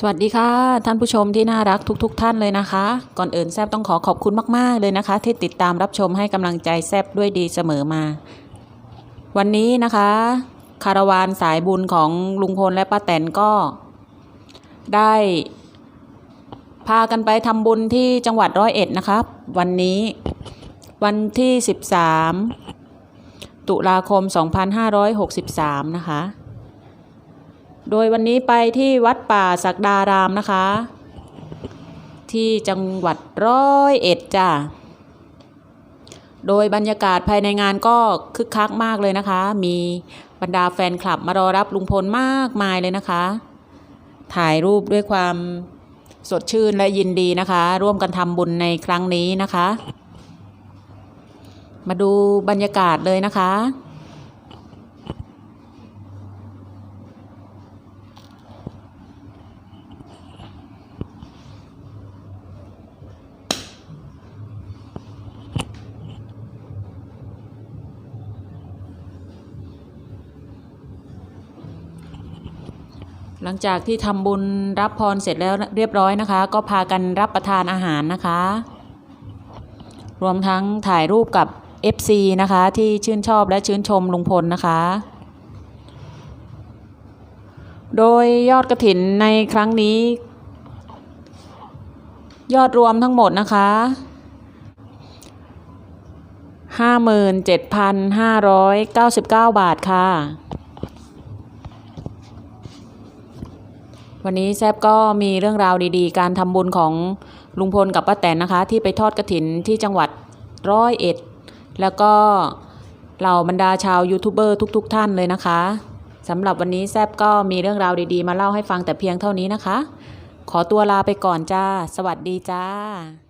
สวัสดีค่ะ ท่านผู้ชมที่น่ารักทุกๆท่านเลยนะคะ ก่อนอื่นแซบต้องขอขอบคุณมาก ๆ เลยนะคะ ที่ติดตามรับชมให้กำลังใจแซบด้วยดีเสมอมา วันนี้นะคะ คาราวานสายบุญของลุงพลและป้าแตนก็ ได้ พากันไปทำบุญที่จังหวัดร้อยเอ็ดนะคะวันนี้วันที่ 13 ตุลาคม 2563 นะคะ โดยวันนี้ไปที่วัดป่าศักดารามนะคะ ที่จังหวัดร้อยเอ็ดจ้ะโดยบรรยากาศภายในงานก็คึกคักมากเลยนะคะ มีบรรดาแฟนคลับมารอรับลุงพลมากมายเลยนะคะ ถ่ายรูปด้วยความสดชื่นและยินดีนะคะ ร่วมกันทำบุญในครั้งนี้นะคะ มาดูบรรยากาศเลยนะคะ หลังจากที่ทำบุญรับพรเสร็จแล้วเรียบร้อยนะคะ ก็พากันรับประทานอาหารนะคะ รวมทั้งถ่ายรูปกับ FC นะคะ ที่ชื่นชอบและชื่นชมลุงพลนะคะ โดยยอดกระถินในครั้งนี้ ยอดรวมทั้งหมดนะคะ57,599บาทค่ะ วันนี้แซบก็มีเรื่องราวดีๆ การทำบุญของลุงพลกับป้าแตนนะคะ ที่ไปทอดกระถินที่จังหวัดร้อยเอ็ด แล้วก็เหล่าบรรดาชาวยูทูบเบอร์ทุก ๆ ท่านเลยนะคะสำหรับวันนี้แซบก็มีเรื่องราวดีๆ มาเล่าให้ฟังแต่เพียงเท่านี้นะคะ ขอตัวลาไปก่อนจ้า สวัสดีจ้า